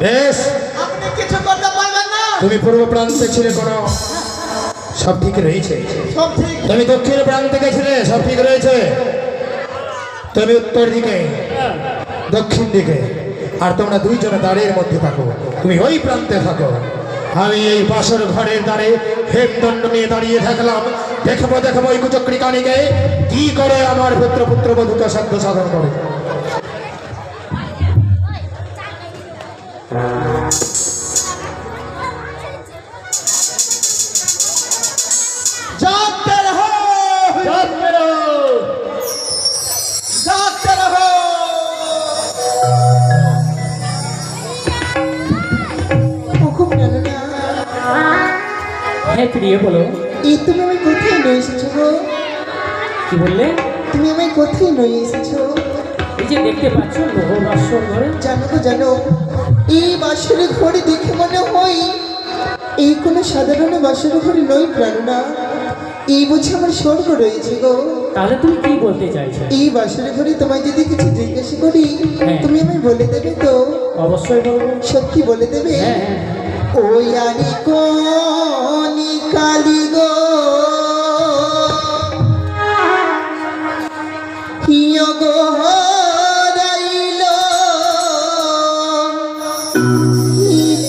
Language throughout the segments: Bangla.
বেশ। আপনি কিছু করতে পারবেন না। তুমি পূর্ব প্রান্তে ছিলে কোনো? সব ঠিক রয়েছে। সব ঠিক। তুমি দক্ষিণ প্রান্তে গেছিলে সব ঠিক রয়েছে। তুমি উত্তর দিকে দক্ষিণ দিকে আর তোমরা দুইজনে দাঁড়ের মধ্যে থাকো। তুমি ওই প্রান্তে থাকো। আমি এই বাসর ঘরের দ্বারে হেমদণ্ড নিয়ে দাঁড়িয়ে থাকলাম। দেখব দেখব ওই কুচক্রি কানিকে। কি করে আমার পুত্র পুত্র বধূকে সাধ্য সাধন করে? হ্যাঁ প্রিয় বলো? এই তুমি আমি কোথায় নিয়ে এসেছ গো? কি বললে? তুমি আমায় কোথায় নিয়ে এসেছ? এই যে দেখতে পাচ্ছ লোহ বাসর ঘরে। জানো তো জানো। এই বাসরে ঘড়ি দেখে মনে হয় এই কোনো সাধারণ বাসর ঘড়ি নয় প্রাণনা। এই বুঝে আমার স্বর্গ রয়েছে গো। তাহলে তুমি কি বলতে চাইছো? এই বাসরে ঘড়ি তোমায় যদি কিছু জিজ্ঞাসা করি হ্যাঁ। তুমি আমায় বলে দেবে তো? অবশ্যই বলব। সত্যি বলে দেবে? হ্যাঁ হ্যাঁ। ওই আনি কোনি কালি গো। হিয় গো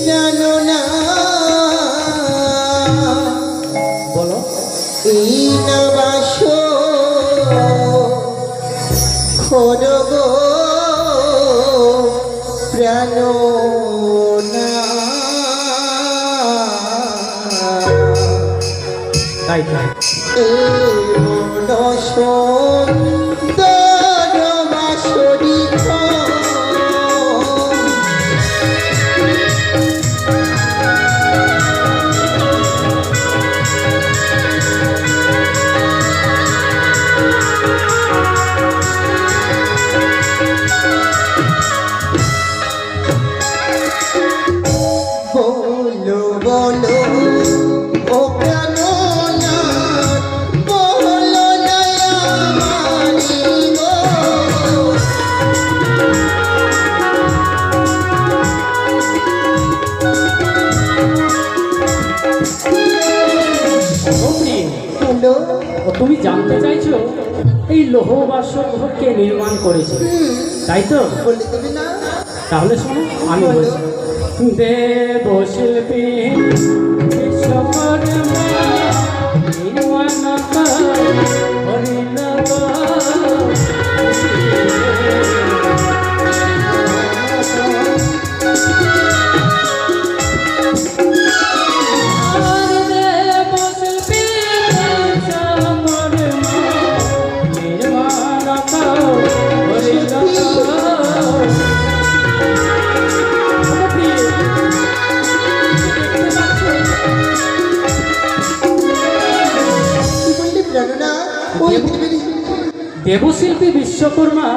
জানো না। এই না বাস। খর প্রাণ। তাই তুমি জানতে চাইছো এই লোহ বা কে নির্মাণ করেছে? তাই তো? তাহলে শোনো আমি বলছি। দেব শিল্পী বিশ্বকর্মা নির্মাণতা দেবশিল্পী বিশ্বকর্মা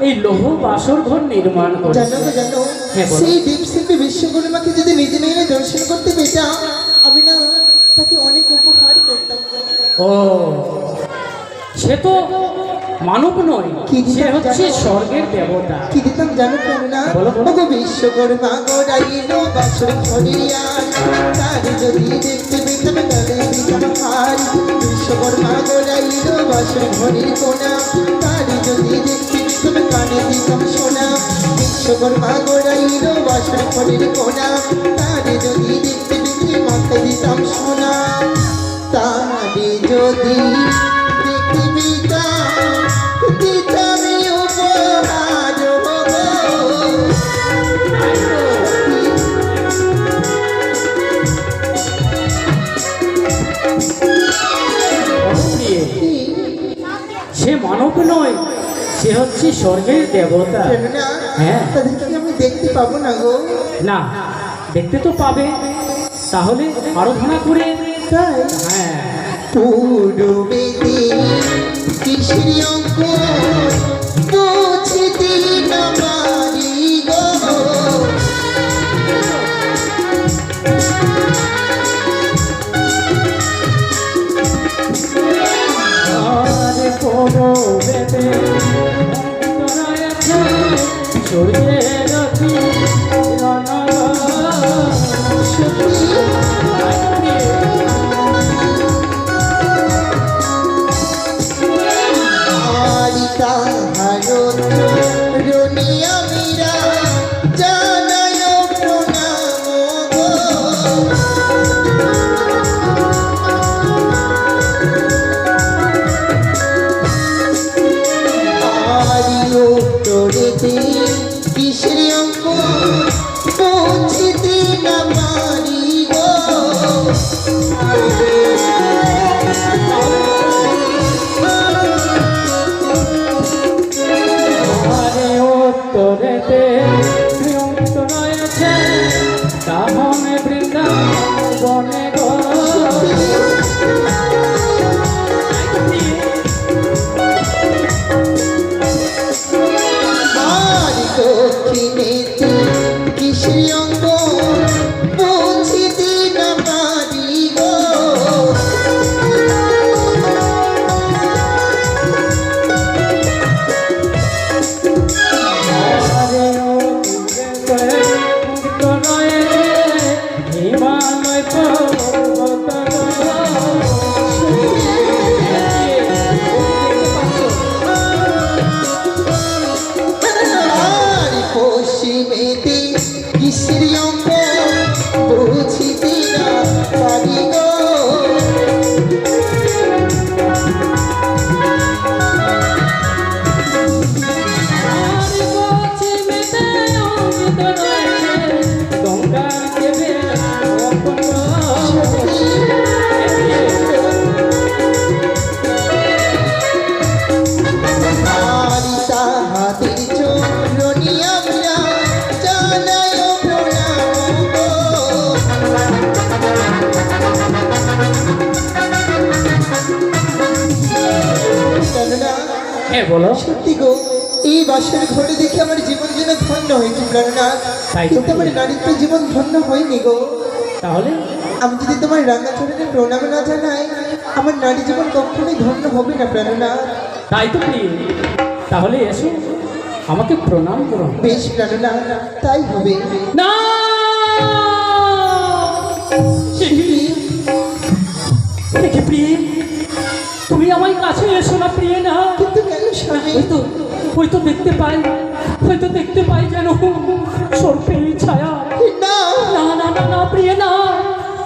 এই লৌহ বাসর ঘর নির্মাণ করে জানো তো জানো। হ্যাঁ। সেই দেবশিল্পী বিশ্বকর্মাকে যদি নিজে নিজে দর্শন করতে পেতাম আমি না তাকে অনেক উপহার করতাম। ও। সে তো মানব নয় কি সে হচ্ছে? স্বর্গের দেবতা। কি দিতাম জানো প্রাণনা বলো, বলো। ওগো বিশ্বকর্মা গোড়াইল বাসর ঘরিয়ার তার যদি দেখতে পেতাম তাহলে দিতাম হার। বিশ্বকর্মা গোড়াইল বাসর ঘরির কোনা তার যদি দেখতে পেতাম কানে দিতাম সোনা। বিশ্বকর্মা গোড়াইল বাসর ঘরির কোনা তার যদি দেখতে পেতে মাথায় দিতাম সোনা। তারে যদি সে মানব নয় সে হচ্ছে স্বর্গের দেবতা। হ্যাঁ। আমি দেখতে পাবো না গো। না দেখতে তো পাবে। তাহলে আরাধনা করে হ্যাঁ। পূর্বে কিসের অঙ্কুর বুঝে দিন আমারি গো। আর কোনো বেদে সূর্যের হ্যাঁ বলো। সত্যি গো এই বাসের ঘরে দেখে আমার জীবন যেন ধন্য হয়েছে প্রাণনা তাই তো। কিন্তু আমার নারীত্ব জীবন ধন্য হয়নি গো। তাহলে? আমি যদি তোমার রাঙা চরণে প্রণাম না জানাই আমার নারী জীবন কখনোই ধন্য হবে না প্রাণনা তাই তো প্রিয়। তাহলে এসো আমাকে প্রণাম করো। বেশ প্রাণনা তাই হবে। না! তুমি আমার কাছে এসো না প্রিয়ে না স্বামী হয়তো হয়তো দেখতে পাই হয়তো দেখতে পাই যেন সর্পের ছায়া। না। না না না না প্রিয়ে না।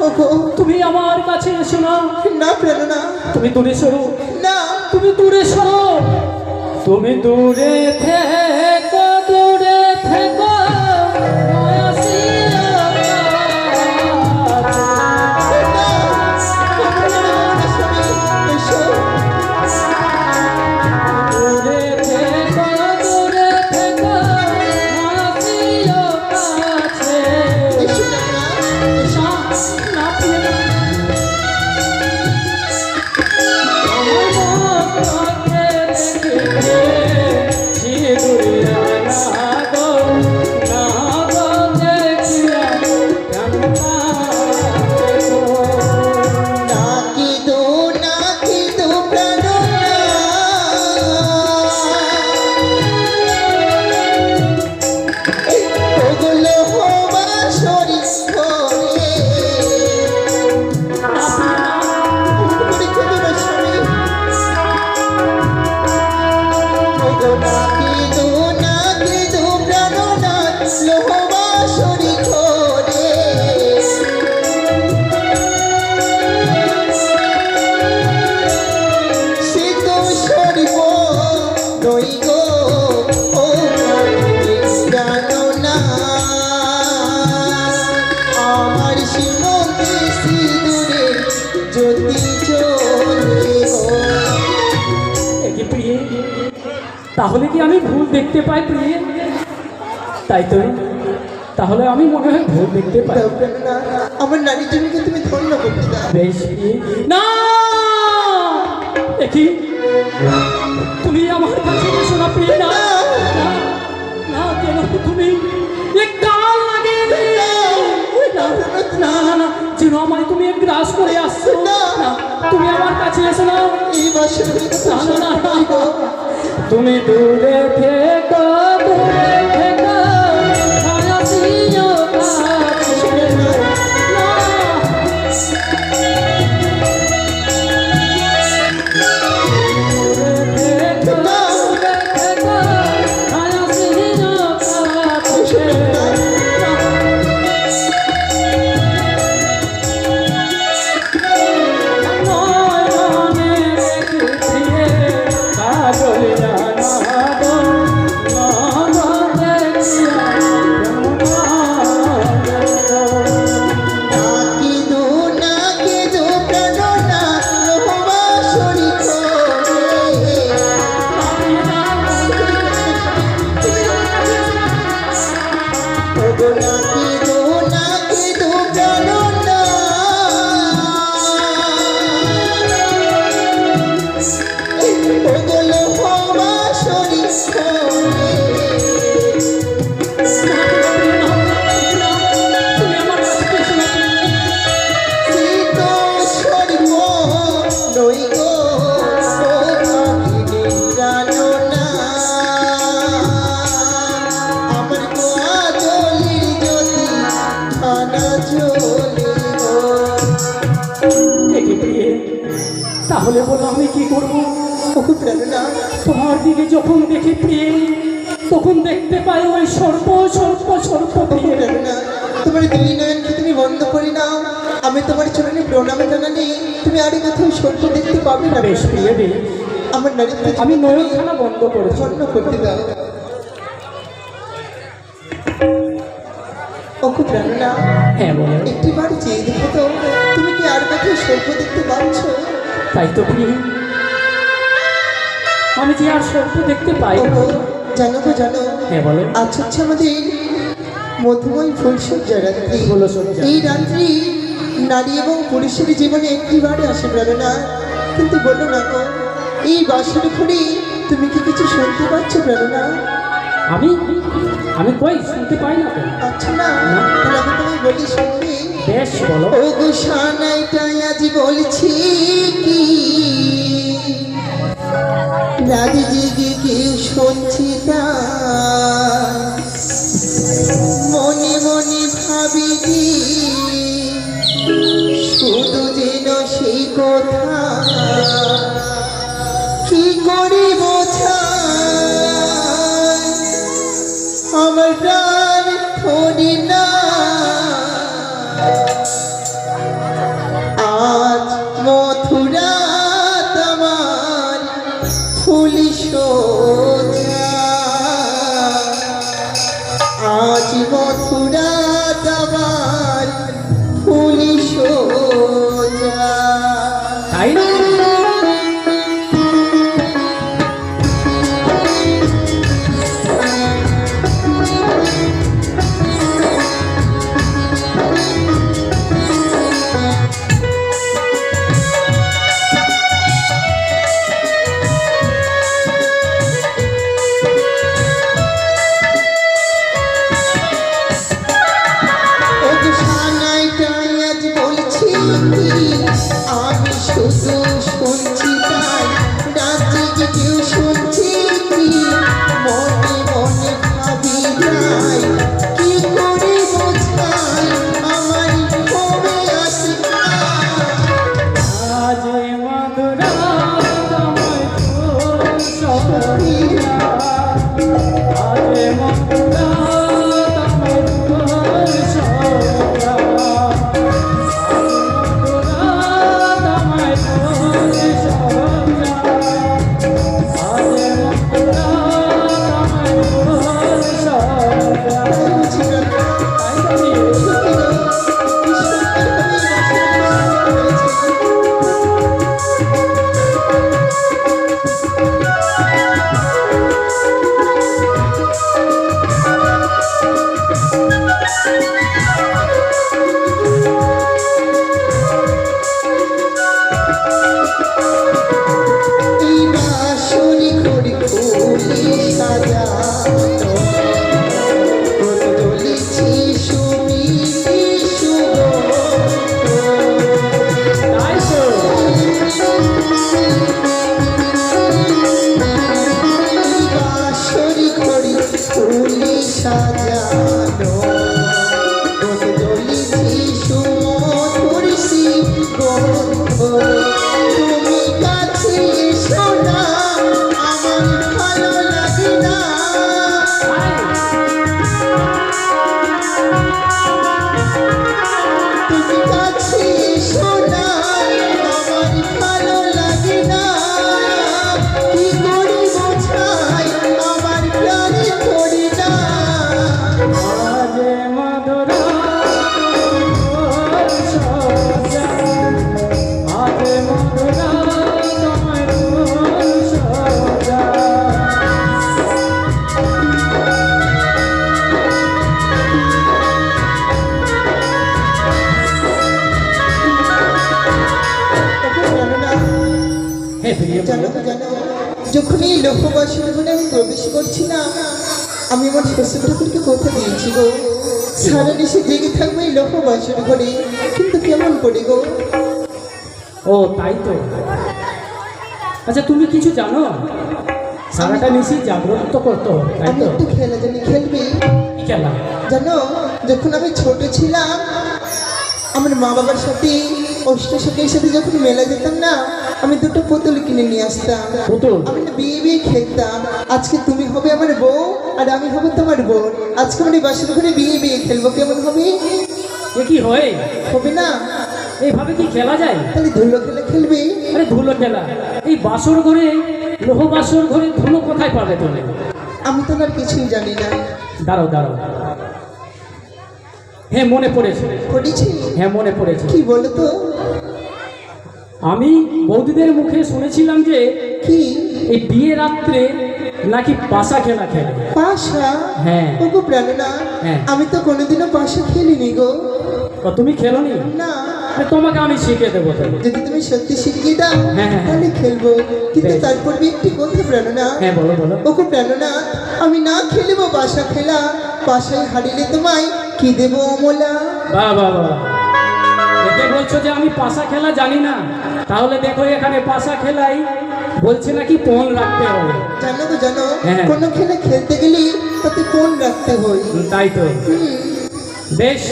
ওগো, তুমি আমার কাছে এসো না। না প্রাণনা তুমি দূরে সরো। না। তুমি দূরে সরো। তুমি দূরে থেকো তাই তো? তাহলে আমি মনে হয় ভুল দেখতে পাই। না আমার নারী জমিকে তুমি ধন্য করতে বেশ না! দেখি তুমি আমার কাছে এসো না প্রিয়ে না! না, কেন তুমি না! না না যেন আমায় তুমি গ্রাস করে আসছো। না। তুমি আমার কাছে এসো না। এই বছর না, না, না, না। তুমি দূরে থেকো দূরে তখন দেখতে পাই ওই সর্প সর্প সর্প না তোমার দুই নয়নকে তুমি বন্ধ করে নাও। আমি তোমার চরণে প্রণাম জানানি। তুমি আর কোথাও সত্য দেখতে পাবে না। বেশ প্রিয়ে বেশ। আমার নারীত্ব আমি নয়নখানা বন্ধ করেছি। ধন্য করতে দাও। ওকে হ্যাঁ বলো। একটি বার চেয়ে দেখো তো তুমি কি আর কোথাও দেখতে পাচ্ছ? তাই তো প্রিয়ে। আমি যে আর সর্প দেখতে পাই না। জানো তো জানো হ্যাঁ বলো। আজ হচ্ছে আমাদের মধুময় ফুলসজ্জা রাত্রি। এই রাত্রি নারী এবং পুরুষের জীবনে একটি বারে আসে প্রেরণা কিন্তু বলো না গো এই বাসর ঘরে তুমি কি কিছু শুনতে পাচ্ছ না? আমি? আমি কই? শুনতে পাই না আচ্ছা না তাহলে আমি তুমি বলি শুনবি? বেশ বলো। ও গো সানাইটাই আজ বলছি কি? রাত জেগে কেউ শুনছি তা সুগন্ধ। যখন এই লোকবাসীর জীবনে আমি প্রবেশ করছি না আমি আমার শ্বশুর ঠাকুরকে কথা দিয়েছি গো। সারা দেশে জেগে থাকবে এই লোকবাসীর ঘরে কিন্তু কেমন করে গো? ও তাই তো। আচ্ছা তুমি কিছু জানো? সারাটা নিশি জাগ্রত করতে হবে তাই আমি তো? একটু খেলা জানি খেলবি? খেলা? জানো যখন আমি ছোট ছিলাম আমার মা বাবার সাথে অষ্টশকের সাথে যখন মেলা যেতাম না আমি দুটো পুতুল কিনে নিয়ে আসতাম। আমি না বিয়ে বিয়ে খেলতাম। আজকে তুমি হবে আমার বউ আর আমি হব তোমার বোন। আজকে মানে বাসর ঘরে বিয়ে বিয়ে খেলব কেমন হবে? কি হয়? হবে না। এইভাবে কি খেলা যায়? তাহলে ধুলো খেলে খেলবে। আরে ধুলো খেলা। এই বাসর ঘরে লোহ বাসর ঘরে ধুলো কোথায় পাবে তুমি আমি তো আর কিছুই জানি না। দাঁড়াও দাঁড়াও। হ্যাঁ মনে পড়েছে। পড়েছি? হ্যাঁ মনে পড়েছে। কি বলো তো? আমি বৌদিদের মুখে শুনেছিলাম যে কি? এই বিয়ে রাত্রে নাকি পাশা খেলা খেলে। পাশা? হ্যাঁ। ওগো প্রাণনা হ্যাঁ। আমি তো কোনোদিনও পাশা খেলিনি গো। তুমি খেলোনি? না। তোমাকে আমি শিখিয়ে দেবো তো যদি তুমি সত্যি শিখিয়ে দাও হ্যাঁ, হ্যাঁ, তাহলে খেলব। কিন্তু তারপর একটি কথা প্রাণনা। হ্যাঁ বলো বলো। ওগো প্রাণনা আমি না খেলব বাসা খেলা। পাশায় হারিলে তোমায় কি দেবো অমলা? বাহ বাহ বাহ এতে বলছো যে আমি পাশা খেলা জানি না। তাহলে দেখো এখানে পাশা খেলাই বলছে নাকি পণ রাখতে হবে। জানো গো জানো হ্যাঁ। কোনো খেলা খেলতে গেলে তাতে কোন রাখতে হয়। তাই তো। বেশ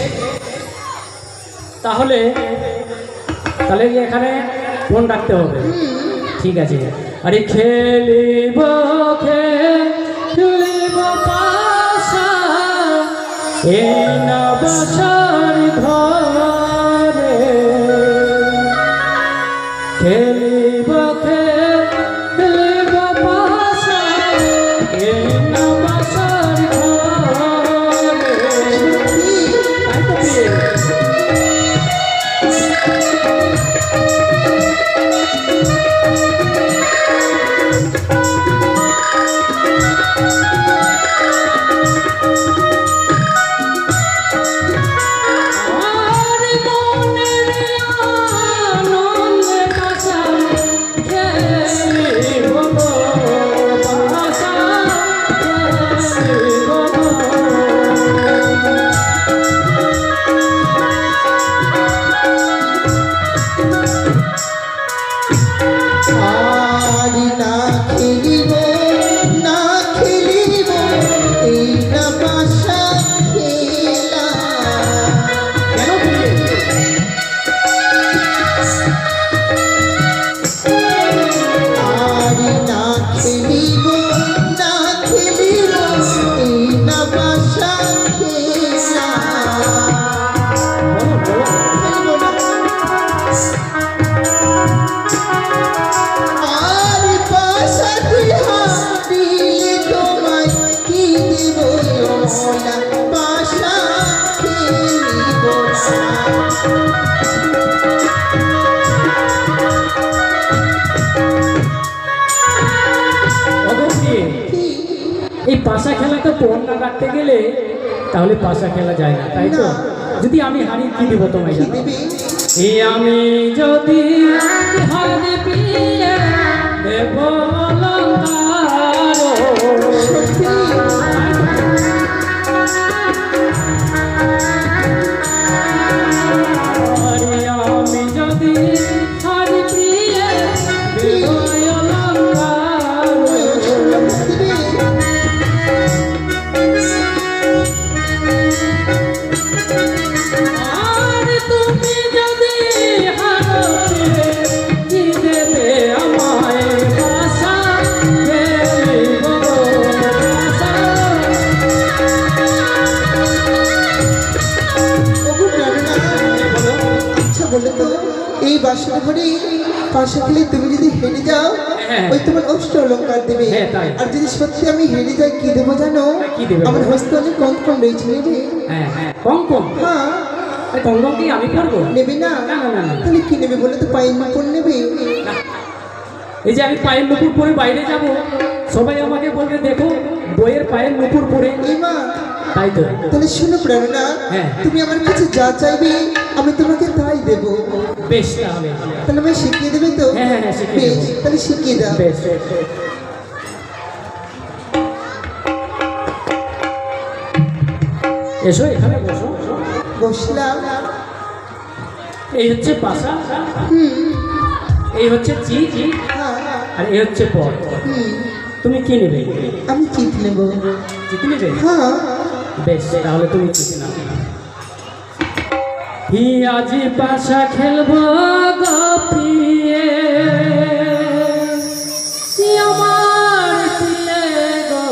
তাহলে তাহলে এখানে ফোন রাখতে হবে। ঠিক আছে। আরে খেলিব খেলিব। এই এই খেলা তো পণ না কাটতে গেলে তাহলে পাশা খেলা যায় না তাই তো? না। যদি আমি হারিয়ে কি দিব তোমায় এই আমি যদি দেব পাশে খেলে তুমি যদি হেরে যাও হ্যাঁ। ওই তোমার অষ্ট অলঙ্কার দেবে। হ্যাঁ, আর যদি সত্যি আমি হেরে যাই কি দেবো জানো? দেবে? আমার হস্তে অনেক কঙ্কন রয়েছে নেবে? হ্যাঁ হ্যাঁ কঙ্কন হ্যাঁ। কঙ্কন কি আমি করব? নেবে না? না, না, না, না। তাহলে কি নেবে বলে তো পায়ের মাপন নেবে? এই যে আমি পায়ের নুপুর পরে বাইরে যাব সবাই আমাকে বলবে দেখো বইয়ের পায়ের নুপুর পরে। তাই তো। তাহলে শোনো প্রেরণা হ্যাঁ। তুমি আমার কাছে যা চাইবে আমি তোমাকে তাই দেবো। বেশ তাহলে। তাহলে আমি শিখিয়ে দেবে তো? হ্যাঁ, হ্যাঁ, হ্যাঁ, শিখিয়ে তাহলে শিখিয়ে দাও। বেশ এসো এখানে বসো। বসলাম। এই হচ্ছে পাশা। হুম। এই হচ্ছে চি হ্যাঁ আর এই হচ্ছে হুম। তুমি কি নেবে? আমি চিত নেব। চিঠি নেবে? হ্যাঁ। বেশ তাহলে তুমি চিঠি নাও। আজি পাশা খেলব গপিয়ে আমার পিয়ে গো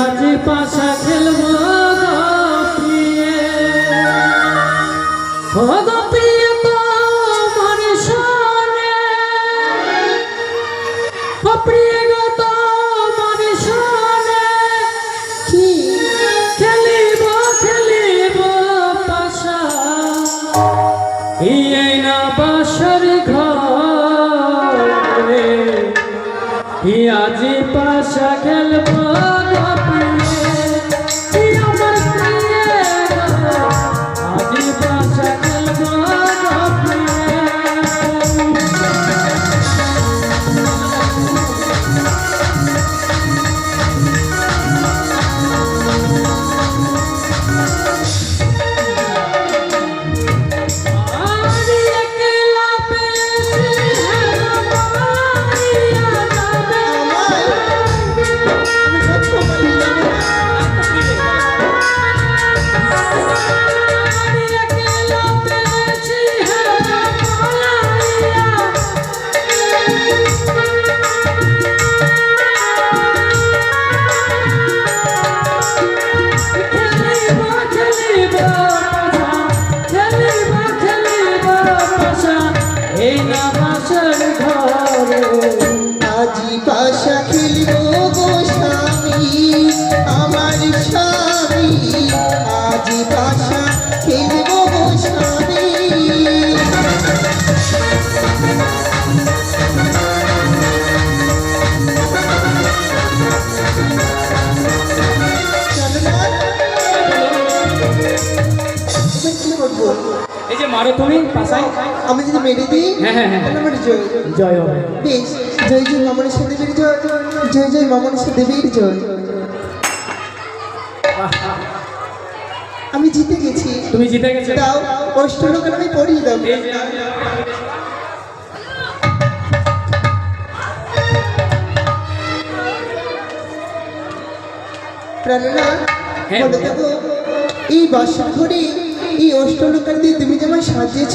আজি পাশা খেলব মারো তুমি পাশায়। আমি যদি মেরে দিই হ্যাঁ, হ্যাঁ, হ্যাঁ। আমার জয়। জয় হবে। বেশ জয় জয় মামনেশ্বর দেবীর জয়। জয় জয় মামনেশ্বর দেবীর জয়। আমি জিতে গেছি। তুমি জিতে গেছো। দাও অষ্টলোকের আমি পড়িয়ে দাও। প্রাণনা হ্যাঁ, বলে দেবো এই বাসন ঘরে এই অষ্টলোকার দিয়ে তুমি যেমন সাজিয়েছ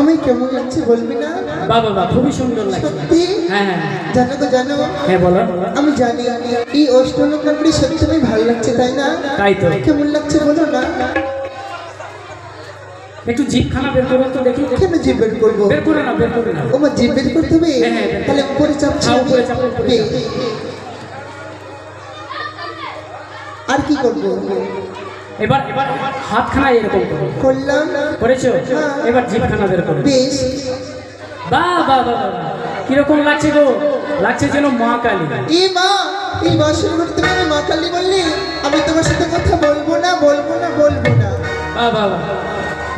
আমায় কেমন লাগছে বলবি না? বাবা বাবা খুবই সুন্দর লাগছে। সত্যি? হ্যাঁ হ্যাঁ জানো তো জানো? হ্যাঁ বলো। আমি জানি এই অষ্টলোকার ঘরে সত্যি আমি ভালো লাগছে তাই না? তাই তো। কেমন লাগছে বলো না? একটু জিপখানা বের করো তো দেখি। কেন জিভ বের করব? বের করে না বের করে না। ওমা জিভ বের করতে হবে? তাহলে উপরে চাপো, আর কি করব? এবার এবার হাতখানা এরকম করো। করলাম। করেছ? এবার জিপখানা বের করো। বেশ। বা বা বা কীরকম লাগছে গো? লাগছে যেন মা কালী। এ মা এই বাসন তুমি আমি মা কালী বললি আমি তোমার সাথে কথা বলব না বলব না বলব না। বা বা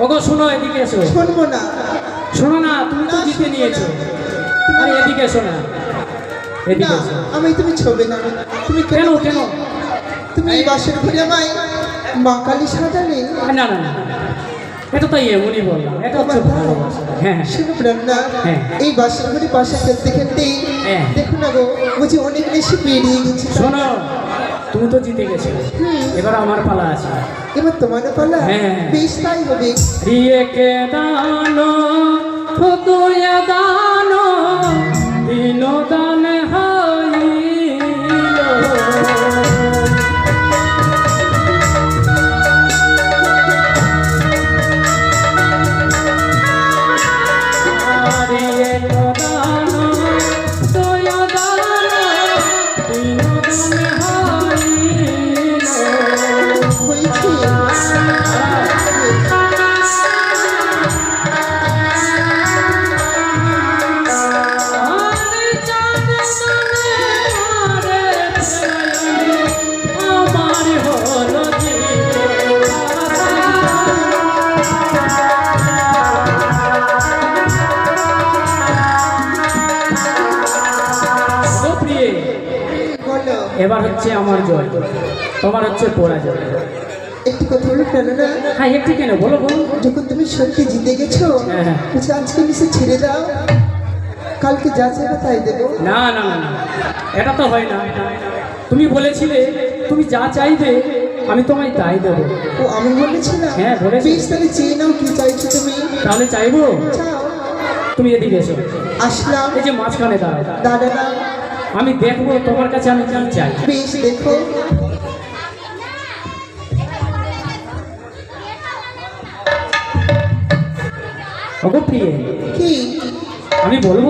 ওগো শোনো এদিকে এসো। শুনব না। শোনো না তুমি তো জিতে নিয়েছো। আরে এদিকে এসো না। এদিকে এসো। আমি তুমি ছবে না তুমি কেন কেন তুমি এই বাসন ঘরে আমায় মা কালী সাজালে না না না এটা তো এমনই বললাম এটা হচ্ছে ভালোবাসা। হ্যাঁ হ্যাঁ। শুনো হ্যাঁ। এই বাসন ঘরে পাশে খেলতে খেলতে হ্যাঁ। দেখো না গো বুঝি অনেক বেশি পেরিয়ে গেছি। শোনো তুমি তো জিতে গেছো। এবার আমার পালা আছে। এবার তোমার পালা? হ্যাঁ। বেশ তাই হবে। রিয়েকে দানো ফুতুয়ে দানো দিন দান এবার হচ্ছে আমার জয়। তোমার হচ্ছে পরাজয়। একটি কথা বলো হ্যাঁ একটু কেন? বলো বলো। যখন তুমি সত্যি জিতে গেছো হ্যাঁ, হ্যাঁ। বলছি আজকে মিশে ছেড়ে দাও। কালকে যা চাইবে তাই দেবো। না না না এটা তো হয় না। তুমি বলেছিলে তুমি যা চাইবে আমি তোমায় তাই দেবো। ও আমি বলেছিলাম হ্যাঁ, বলেছি। বেশ তাহলে চেয়ে নাও কি চাইছো তুমি। তাহলে চাইব? তুমি এদিকে এসো। আসলাম। এই যে মাঝখানে দাঁড়ায় দাদা আমি দেখব তোমার কাছে আমি কি চাই? বেশ দেখো। কি? আমি বলব?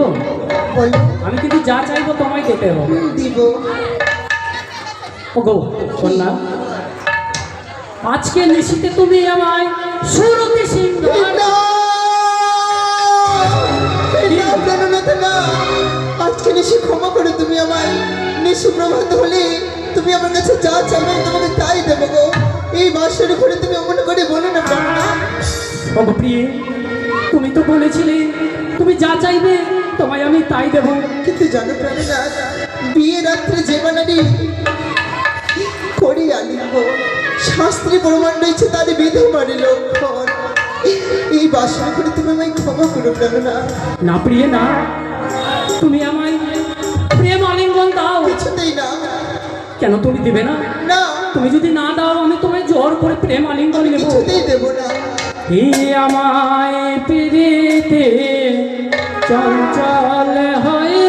বলো। আমি কিন্তু যা চাইব তোমায় দিতে হবে। দিব। ওগো কন্যা আজকে নিশিতে তুমি আমায় সুরতে সিংহার নিশি ক্ষমা করে তুমি আমায় নিশি প্রভাত হলে। তুমি আমার কাছে যা চাইবে আমি তোমাকে তাই দেবো গো। এই বাসের ঘরে তুমি অমন করে বলো না ওগো প্রিয়ে তুমি তো বলেছিলে তুমি যা চাইবে তোমায় আমি তাই দেবো। কিন্তু জানো প্রাণনা বিয়ে রাত্রে যে বানানি করি আলিঙ্গ শাস্ত্রী প্রমাণ রয়েছে তাদের বেঁধে মারি লক্ষণ। এই বাসের ঘরে তুমি আমায় ক্ষমা করো প্রাণনা না প্রিয়ে না। তুমি আমায় না। কেন তুমি দিবে না? না। তুমি যদি না দাও আমি তোমায় জোর করে প্রেম আলিঙ্গন নেব কিছুতেই দেবো না। হে আমায় পেরেতে চঞ্চল হয়